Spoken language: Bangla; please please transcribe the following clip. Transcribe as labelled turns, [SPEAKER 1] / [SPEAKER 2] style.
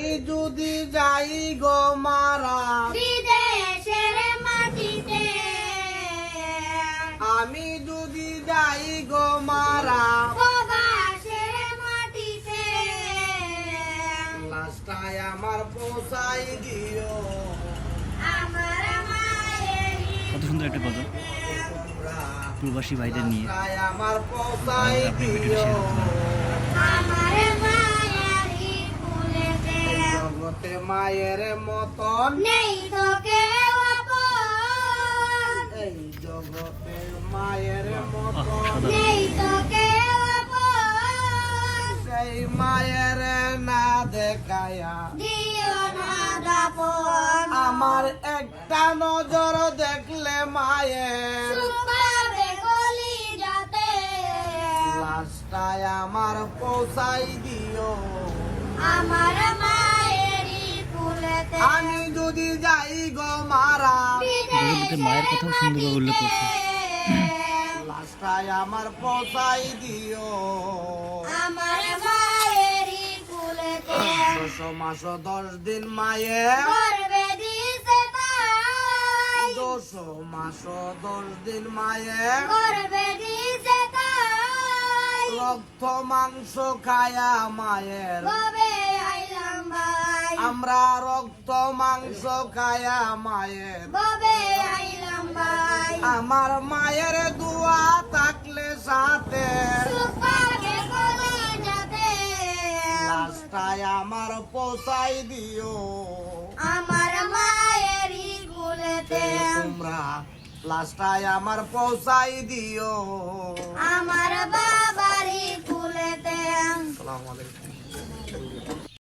[SPEAKER 1] আমি যদি যাই গো মারা
[SPEAKER 2] বিদেশের মাটিতে।
[SPEAKER 1] আমি যদি যাই গো মারা
[SPEAKER 2] মাটিতে।
[SPEAKER 1] লাস্টায় আমার পোষাই দিও
[SPEAKER 2] আমার মায়েরই
[SPEAKER 3] কত সুন্দর একটা গজল।
[SPEAKER 1] তোমরা
[SPEAKER 3] প্রবাসী ভাইদের নিয়ে।
[SPEAKER 1] আমার পোষাই
[SPEAKER 3] আপনি
[SPEAKER 1] দিও
[SPEAKER 3] শেয়ার
[SPEAKER 1] জগতে মায়ের মতন।
[SPEAKER 2] নেই তো কেউ আপন।
[SPEAKER 1] এই জগতে মায়ের মতন।
[SPEAKER 2] নেই তো কেউ আপন।
[SPEAKER 1] সেই মায়ের না দেখায়া
[SPEAKER 2] দিও না দাপন।
[SPEAKER 1] আমার একটা নজর দেখলে মায়ের লাস্টায় আমার পৌঁছাই দিও।
[SPEAKER 2] আমার
[SPEAKER 3] গজলটিতে মায়ের কথাও সুন্দরভাবে উল্লেখ করছে।
[SPEAKER 1] আমার দিও।
[SPEAKER 2] আমার মায়েরই
[SPEAKER 1] দশ মাস দশ দিন মায়ের
[SPEAKER 2] গর্বে দিছে তাই।
[SPEAKER 1] দশ মাস দশ দিন মায়ের
[SPEAKER 2] গর্বে দিছে তাই।
[SPEAKER 1] রক্ত মাংস খায়া মায়ের আমরা রক্ত মাংস খায়া মায়ের আমার মায়ের দোয়া থাকলে সাথে। লাস্টায় আমার পোষাই দিও।
[SPEAKER 2] আমার মায়েরই কুলেতে
[SPEAKER 1] তোমরা লাস্টায় আমার পৌঁছাই দিও।
[SPEAKER 2] আমার বাবারই কুলেতে
[SPEAKER 1] আসসালামু আলাইকুম।